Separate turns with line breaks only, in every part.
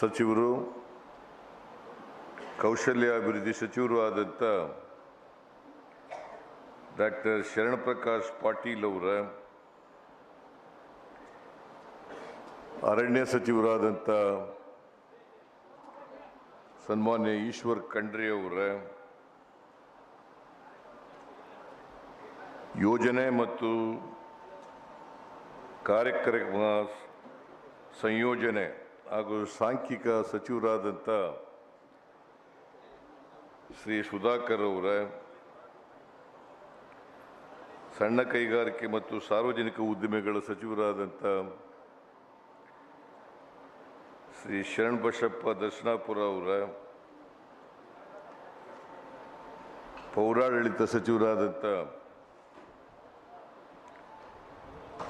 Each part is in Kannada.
ಸಚಿವರು, ಕೌಶಲ್ಯಾಭಿವೃದ್ಧಿ ಸಚಿವರು ಆದಂಥ ಡಾಕ್ಟರ್ ಶರಣಪ್ರಕಾಶ್ ಪಾಟೀಲ್ ಅವರ ಅರಣ್ಯ ಸಚಿವರಾದಂಥ ಸನ್ಮಾನ್ಯ ಈಶ್ವರ್ ಖಂಡ್ರಿ ಅವರ ಯೋಜನೆ ಮತ್ತು ಕಾರ್ಯಕ್ರಮ ಸಂಯೋಜನೆ ಹಾಗೂ ಸಾಂಖ್ಯಿಕ ಸಚಿವರಾದಂಥ ಶ್ರೀ ಸುಧಾಕರ್ ಅವರ, ಸಣ್ಣ ಕೈಗಾರಿಕೆ ಮತ್ತು ಸಾರ್ವಜನಿಕ ಉದ್ದಿಮೆಗಳ ಸಚಿವರಾದಂಥ ಶ್ರೀ ಶರಣ್ ಬಸಪ್ಪ ದರ್ಶನಾಪುರ ಅವರ, ಪೌರಾಡಳಿತ ಸಚಿವರಾದಂಥ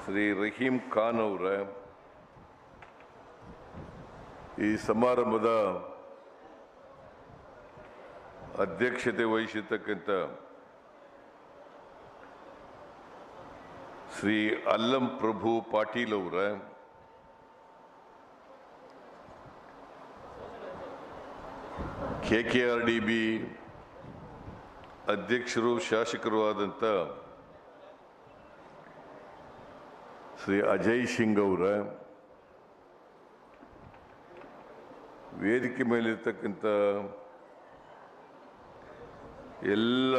ಶ್ರೀ ರಹೀಂ ಖಾನ್ ಅವರ ಈ ಸಮಾರಂಭದ ಅಧ್ಯಕ್ಷತೆ ವಹಿಸಿರ್ತಕ್ಕಂಥ ಶ್ರೀ ಅಲ್ಲಂ ಪ್ರಭು ಪಾಟೀಲ್ ಅವರ, K K R D B ಅಧ್ಯಕ್ಷರು, ಶಾಸಕರು ಆದಂಥ ಶ್ರೀ ಅಜಯ್ ಸಿಂಗ್ ಅವರ ವೇದಿಕೆ ಮೇಲಿರ್ತಕ್ಕಂಥ ಎಲ್ಲ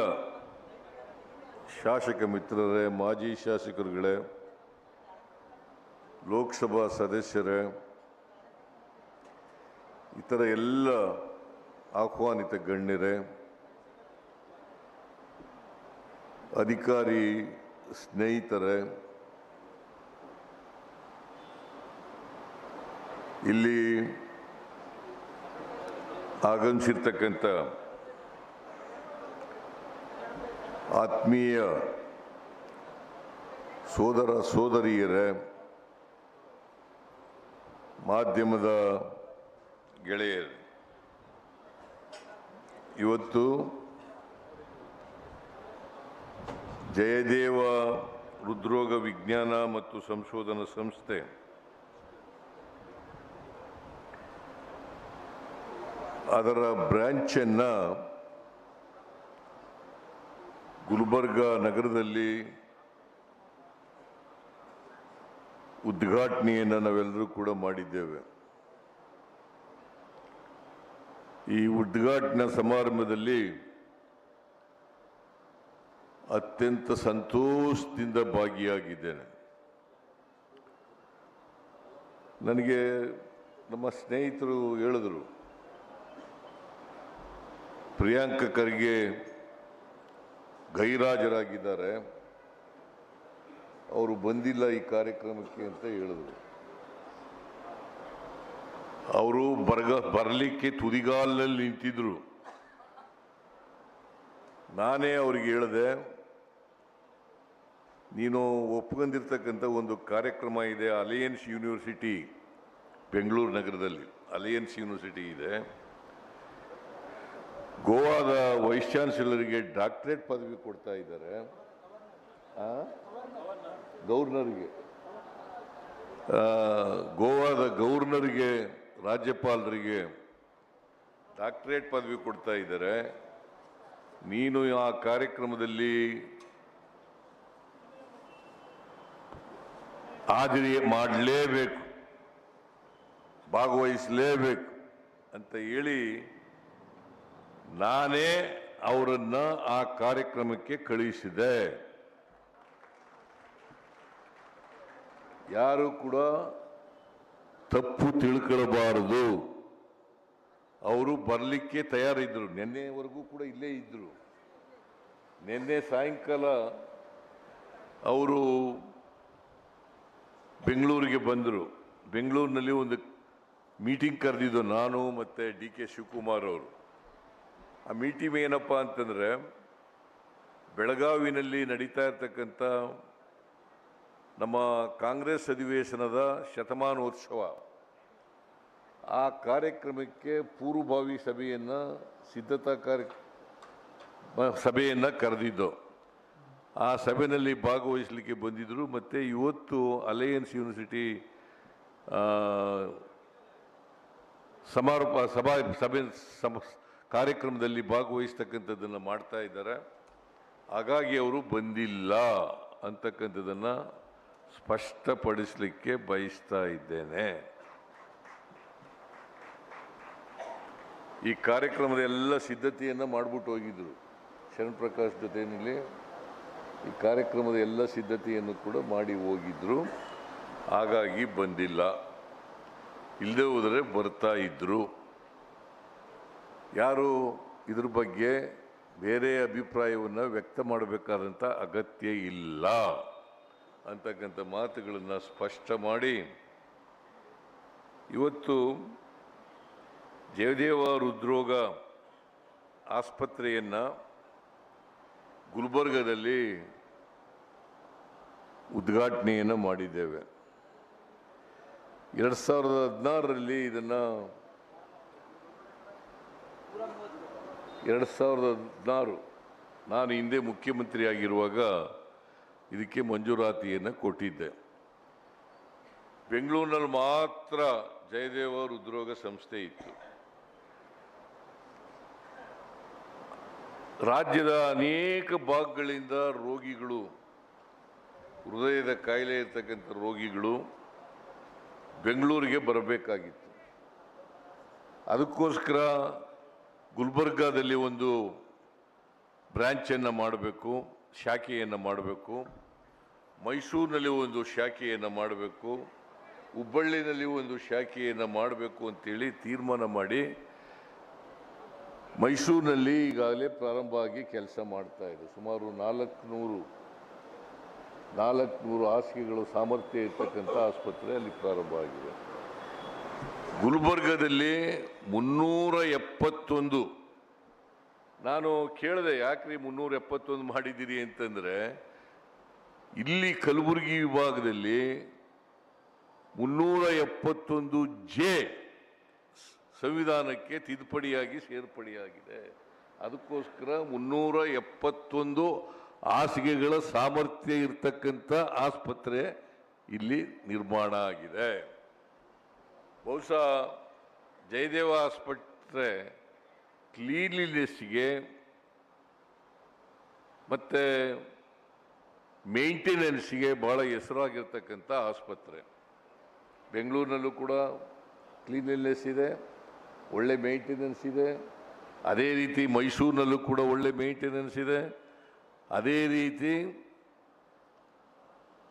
ಶಾಸಕ ಮಿತ್ರರೇ, ಮಾಜಿ ಶಾಸಕರುಗಳೇ, ಲೋಕಸಭಾ ಸದಸ್ಯರೇ, ಇತರ ಎಲ್ಲ ಆಹ್ವಾನಿತ ಗಣ್ಯರೇ, ಅಧಿಕಾರಿ ಸ್ನೇಹಿತರೇ, ಇಲ್ಲಿ ಆಗಮಿಸಿರ್ತಕ್ಕಂಥ ಆತ್ಮೀಯ ಸೋದರ ಸೋದರಿಯರ ಮಾಧ್ಯಮದ ಗೆಳೆಯರು ಇವತ್ತು ಜಯದೇವ ಹೃದ್ರೋಗ ವಿಜ್ಞಾನ ಮತ್ತು ಸಂಶೋಧನಾ ಸಂಸ್ಥೆ ಅದರ ಬ್ರ್ಯಾಂಚನ್ನು ಗುಲ್ಬರ್ಗ ನಗರದಲ್ಲಿ ಉದ್ಘಾಟನೆಯನ್ನು ನಾವೆಲ್ಲರೂ ಕೂಡ ಮಾಡಿದ್ದೇವೆ. ಈ ಉದ್ಘಾಟನಾ ಸಮಾರಂಭದಲ್ಲಿ ಅತ್ಯಂತ ಸಂತೋಷದಿಂದ ಭಾಗಿಯಾಗಿದ್ದೇನೆ. ನನಗೆ ನಮ್ಮ ಸ್ನೇಹಿತರು ಹೇಳಿದರು ಪ್ರಿಯಾಂಕ ಖರ್ಗೆ ಗೈರಾಜರಾಗಿದ್ದಾರೆ. ಅವರು ಬಂದಿಲ್ಲ ಈ ಕಾರ್ಯಕ್ರಮಕ್ಕೆ ಅಂತ ಹೇಳಿದರು. ಅವರು ಬರ್ಗ, ಬರಲಿಕ್ಕೆ ತುದಿಗಾಲಲ್ಲಿ ನಿಂತಿದ್ರು. ನಾನೇ ಅವ್ರಿಗೆ ಹೇಳಿದೆ, ನೀನು ಒಪ್ಕೊಂಡಿರ್ತಕ್ಕಂಥ ಒಂದು ಕಾರ್ಯಕ್ರಮ ಇದೆ ಅಲಯನ್ಸ್ ಯೂನಿವರ್ಸಿಟಿ ಬೆಂಗಳೂರು ನಗರದಲ್ಲಿ. ಅಲಯನ್ಸ್ ಯೂನಿವರ್ಸಿಟಿ ಇದೆ. ಗೋವಾದ ವೈಸ್ ಚಾನ್ಸಲರ್ಗೆ ಡಾಕ್ಟ್ರೇಟ್ ಪದವಿ ಕೊಡ್ತಾ ಇದ್ದಾರೆ? ಗವರ್ನರ್ಗೆ ಗೋವಾದ ಗವರ್ನರ್ಗೆ ರಾಜ್ಯಪಾಲರಿಗೆ ಡಾಕ್ಟ್ರೇಟ್ ಪದವಿ ಕೊಡ್ತಾ ಇದ್ದಾರೆ. ನೀನು ಆ ಕಾರ್ಯಕ್ರಮದಲ್ಲಿ ಹಾಜರಿ ಮಾಡಲೇಬೇಕು, ಭಾಗವಹಿಸಲೇಬೇಕು ಅಂತ ಹೇಳಿ ನಾನೇ ಅವರನ್ನ ಆ ಕಾರ್ಯಕ್ರಮಕ್ಕೆ ಕಳುಹಿಸಿದೆ ಯಾರು ಕೂಡ ತಪ್ಪು ತಿಳ್ಕೊಳ್ಳಬಾರದು ಅವರು ಬರಲಿಕ್ಕೆ ತಯಾರಿದ್ರು. ನಿನ್ನೆವರೆಗೂ ಕೂಡ ಇಲ್ಲೇ ಇದ್ರು. ನಿನ್ನೆ ಸಾಯಂಕಾಲ ಅವರು ಬೆಂಗಳೂರಿಗೆ ಬಂದರು. ಬೆಂಗಳೂರಿನಲ್ಲಿ ಒಂದು ಮೀಟಿಂಗ್ ಕರೆದಿದ್ದು ನಾನು ಮತ್ತು ಡಿ ಕೆ ಶಿವಕುಮಾರ್ ಅವರು. ಆ ಮೀಟಿಂಗ್ ಏನಪ್ಪ ಅಂತಂದರೆ, ಬೆಳಗಾವಿನಲ್ಲಿ ನಡೀತಾ ಇರ್ತಕ್ಕಂಥ ನಮ್ಮ ಕಾಂಗ್ರೆಸ್ ಅಧಿವೇಶನದ ಶತಮಾನೋತ್ಸವ. ಆ ಕಾರ್ಯಕ್ರಮಕ್ಕೆ ಪೂರ್ವಭಾವಿ ಸಭೆಯನ್ನು, ಸಿದ್ಧತಾ ಕಾರ್ಯ ಸಭೆಯನ್ನು ಕರೆದಿದ್ದು. ಆ ಸಭೆಯಲ್ಲಿ ಭಾಗವಹಿಸಲಿಕ್ಕೆ ಬಂದಿದ್ದರು ಮತ್ತು ಇವತ್ತು ಅಲಯನ್ಸ್ ಯೂನಿವರ್ಸಿಟಿ ಸಮಾರೋಪ, ಸಭಾ, ಸಭೆ ಕಾರ್ಯಕ್ರಮದಲ್ಲಿ ಭಾಗವಹಿಸ್ತಕ್ಕಂಥದ್ದನ್ನು ಮಾಡ್ತಾ ಇದ್ದಾರೆ. ಹಾಗಾಗಿ ಅವರು ಬಂದಿಲ್ಲ ಅಂತಕ್ಕಂಥದ್ದನ್ನು ಸ್ಪಷ್ಟಪಡಿಸಲಿಕ್ಕೆ ಬಯಸ್ತಾ ಇದ್ದೇನೆ. ಈ ಕಾರ್ಯಕ್ರಮದ ಎಲ್ಲ ಸಿದ್ಧತೆಯನ್ನು ಮಾಡಿಬಿಟ್ಟು ಹೋಗಿದ್ರು. ಶರಣ್ ಪ್ರಕಾಶ್ ಜೊತೆಯಲ್ಲಿ ಈ ಕಾರ್ಯಕ್ರಮದ ಎಲ್ಲ ಸಿದ್ಧತೆಯನ್ನು ಕೂಡ ಮಾಡಿ ಹೋಗಿದ್ರು. ಹಾಗಾಗಿ ಬಂದಿಲ್ಲ. ಇಲ್ಲದೆ ಹೋದರೆ ಬರ್ತಾ ಇದ್ರು. ಯಾರು ಇದ್ರ ಬಗ್ಗೆ ಬೇರೆ ಅಭಿಪ್ರಾಯವನ್ನು ವ್ಯಕ್ತ ಮಾಡಬೇಕಾದಂಥ ಅಗತ್ಯ ಇಲ್ಲ ಅಂತಕ್ಕಂಥ ಮಾತುಗಳನ್ನು ಸ್ಪಷ್ಟ ಮಾಡಿ. ಇವತ್ತು ಜಯದೇವ ಹೃದ್ರೋಗ ಆಸ್ಪತ್ರೆಯನ್ನು ಗುಲ್ಬರ್ಗದಲ್ಲಿ ಉದ್ಘಾಟನೆಯನ್ನು ಮಾಡಿದ್ದೇವೆ. ಎರಡು ಸಾವಿರದ ಹದಿನಾರರಲ್ಲಿ ಇದನ್ನು ಎರಡು ಸಾವಿರದ ಹದಿನಾರು, ನಾನು ಹಿಂದೆ ಮುಖ್ಯಮಂತ್ರಿಯಾಗಿರುವಾಗ ಇದಕ್ಕೆ ಮಂಜೂರಾತಿಯನ್ನು ಕೊಟ್ಟಿದ್ದೆ. ಬೆಂಗಳೂರಿನಲ್ಲಿ ಮಾತ್ರ ಜಯದೇವ ಹೃದ್ರೋಗ ಸಂಸ್ಥೆ ಇತ್ತು. ರಾಜ್ಯದ ಅನೇಕ ಭಾಗಗಳಿಂದ ರೋಗಿಗಳು, ಹೃದಯದ ಕಾಯಿಲೆ ಇರತಕ್ಕಂಥ ರೋಗಿಗಳು ಬೆಂಗಳೂರಿಗೆ ಬರಬೇಕಾಗಿತ್ತು. ಅದಕ್ಕೋಸ್ಕರ ಗುಲ್ಬರ್ಗಾದಲ್ಲಿ ಒಂದು ಬ್ರ್ಯಾಂಚನ್ನು ಮಾಡಬೇಕು, ಶಾಖೆಯನ್ನು ಮಾಡಬೇಕು, ಮೈಸೂರಿನಲ್ಲಿ ಒಂದು ಶಾಖೆಯನ್ನು ಮಾಡಬೇಕು, ಹುಬ್ಬಳ್ಳಿನಲ್ಲಿ ಒಂದು ಶಾಖೆಯನ್ನು ಮಾಡಬೇಕು ಅಂತೇಳಿ ತೀರ್ಮಾನ ಮಾಡಿ ಮೈಸೂರಿನಲ್ಲಿ ಈಗಾಗಲೇ ಪ್ರಾರಂಭ ಆಗಿ ಕೆಲಸ ಮಾಡ್ತಾ ಇದೆ. ಸುಮಾರು ನಾಲ್ಕುನೂರು ನಾಲ್ಕುನೂರು ಹಾಸಿಗೆಗಳು ಸಾಮರ್ಥ್ಯ ಇರ್ತಕ್ಕಂಥ ಆಸ್ಪತ್ರೆ ಅಲ್ಲಿ ಪ್ರಾರಂಭ ಆಗಿದೆ. ಗುಲ್ಬರ್ಗದಲ್ಲಿ ಮುನ್ನೂರ ಎಪ್ಪತ್ತೊಂದು. ನಾನು ಕೇಳಿದೆ, ಯಾಕ್ರಿ ಮುನ್ನೂರ ಎಪ್ಪತ್ತೊಂದು ಮಾಡಿದ್ದೀರಿ ಅಂತಂದರೆ, ಇಲ್ಲಿ ಕಲಬುರಗಿ ವಿಭಾಗದಲ್ಲಿ ಮುನ್ನೂರ ಎಪ್ಪತ್ತೊಂದು ಜೆ ಸಂವಿಧಾನಕ್ಕೆ ತಿದ್ದುಪಡಿಯಾಗಿ ಸೇರ್ಪಡೆಯಾಗಿದೆ. ಅದಕ್ಕೋಸ್ಕರ ಮುನ್ನೂರ ಎಪ್ಪತ್ತೊಂದು ಹಾಸಿಗೆಗಳ ಸಾಮರ್ಥ್ಯ ಇರತಕ್ಕಂಥ ಆಸ್ಪತ್ರೆ ಇಲ್ಲಿ ನಿರ್ಮಾಣ ಆಗಿದೆ. ಬಹುಶಃ ಜಯದೇವ ಆಸ್ಪತ್ರೆ ಕ್ಲೀನ್ಲಿನೆಸ್ಗೆ ಮತ್ತು ಮೇಂಟೆನೆನ್ಸ್ಗೆ ಭಾಳ ಹೆಸರಾಗಿರ್ತಕ್ಕಂಥ ಆಸ್ಪತ್ರೆ. ಬೆಂಗಳೂರಿನಲ್ಲೂ ಕೂಡ ಕ್ಲೀನ್ಲಿನೆಸ್ ಇದೆ, ಒಳ್ಳೆ ಮೇಂಟೆನೆನ್ಸ್ ಇದೆ. ಅದೇ ರೀತಿ ಮೈಸೂರಿನಲ್ಲೂ ಕೂಡ ಒಳ್ಳೆ ಮೇಂಟೆನೆನ್ಸ್ ಇದೆ. ಅದೇ ರೀತಿ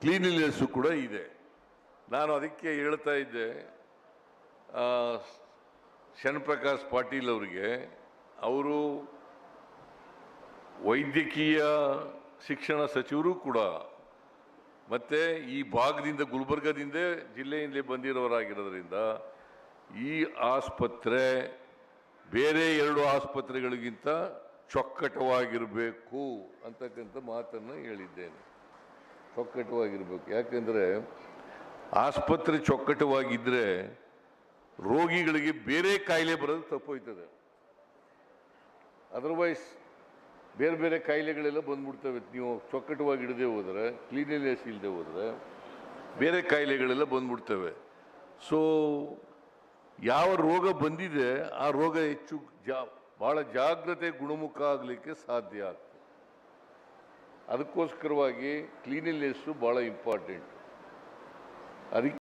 ಕ್ಲೀನ್ಲಿನೆಸ್ಸು ಕೂಡ ಇದೆ. ನಾನು ಅದಕ್ಕೆ ಹೇಳ್ತಾ ಇದ್ದೆ ಶರಣಪ್ರಕಾಶ್ ಪಾಟೀಲ್ ಅವರಿಗೆ ಅವರು ವೈದ್ಯಕೀಯ ಶಿಕ್ಷಣ ಸಚಿವರು ಕೂಡ ಮತ್ತು ಈ ಭಾಗದಿಂದ, ಗುಲ್ಬರ್ಗದಿಂದ ಜಿಲ್ಲೆಯಿಂದಲೇ ಬಂದಿರೋರಾಗಿರೋದ್ರಿಂದ ಈ ಆಸ್ಪತ್ರೆ ಬೇರೆ ಎರಡು ಆಸ್ಪತ್ರೆಗಳಿಗಿಂತ ಚೊಕ್ಕಟವಾಗಿರಬೇಕು ಅಂತಕ್ಕಂಥ ಮಾತನ್ನು ಹೇಳಿದ್ದೇನೆ. ಚೊಕ್ಕಟವಾಗಿರಬೇಕು. ಯಾಕೆಂದರೆ ಆಸ್ಪತ್ರೆ ಚೊಕ್ಕಟವಾಗಿದ್ದರೆ ರೋಗಿಗಳಿಗೆ ಬೇರೆ ಕಾಯಿಲೆ ಬರೋದು ತಪ್ಪೋಯ್ತದೆ ಅದರ್ವೈಸ್ ಬೇರೆ ಬೇರೆ ಕಾಯಿಲೆಗಳೆಲ್ಲ ಬಂದ್ಬಿಡ್ತವೆ. ನೀವು ಚೊಕ್ಕಟವಾಗಿ ಇಡದೆ ಹೋದರೆ ಕ್ಲೀನಿನೆಸ್ ಇಲ್ಲದೆ ಹೋದರೆ, ಬೇರೆ ಕಾಯಿಲೆಗಳೆಲ್ಲ ಬಂದ್ಬಿಡ್ತವೆ. ಸೊ ಯಾವ ರೋಗ ಬಂದಿದೆ, ಆ ರೋಗ ಹೆಚ್ಚು ಜಾ ಭಾಳ ಜಾಗ್ರತೆ ಗುಣಮುಖ ಆಗಲಿಕ್ಕೆ ಸಾಧ್ಯ ಆಗ್ತದೆ. ಅದಕ್ಕೋಸ್ಕರವಾಗಿ ಕ್ಲೀನಿನೆಸ್ಸು ಭಾಳ ಇಂಪಾರ್ಟೆಂಟ್ ಅದಕ್ಕೆ